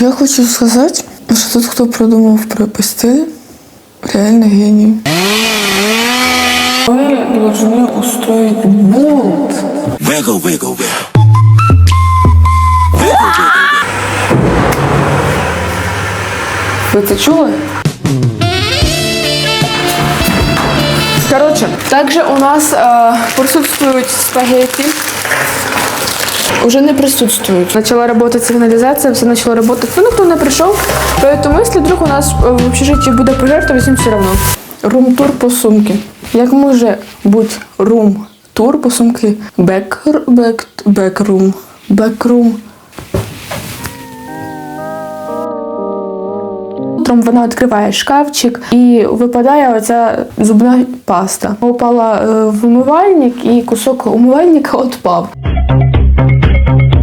Я хочу сказати, що тут хто продумав пропустили, реально геній. Ми должны устроить бунт. Wiggle, wiggle, wiggle. Ви це чули? Короче, также у нас э, присутствуют спагетти. Уже не присутствуют. Начала работать сигнализация, все начало работать. Ну, никто не пришел. Поэтому, если вдруг у нас э, в общежитии буде пожар, то всім все равно. Рум-тур по сумки. Як може бути рум-тур по сумки? Бек, бек, бекрум, бекрум. Утром вона відкриває шкафчик і випадає оця зубна паста. Упала е, в умивальник і кусок умивальника відпав. Thank you.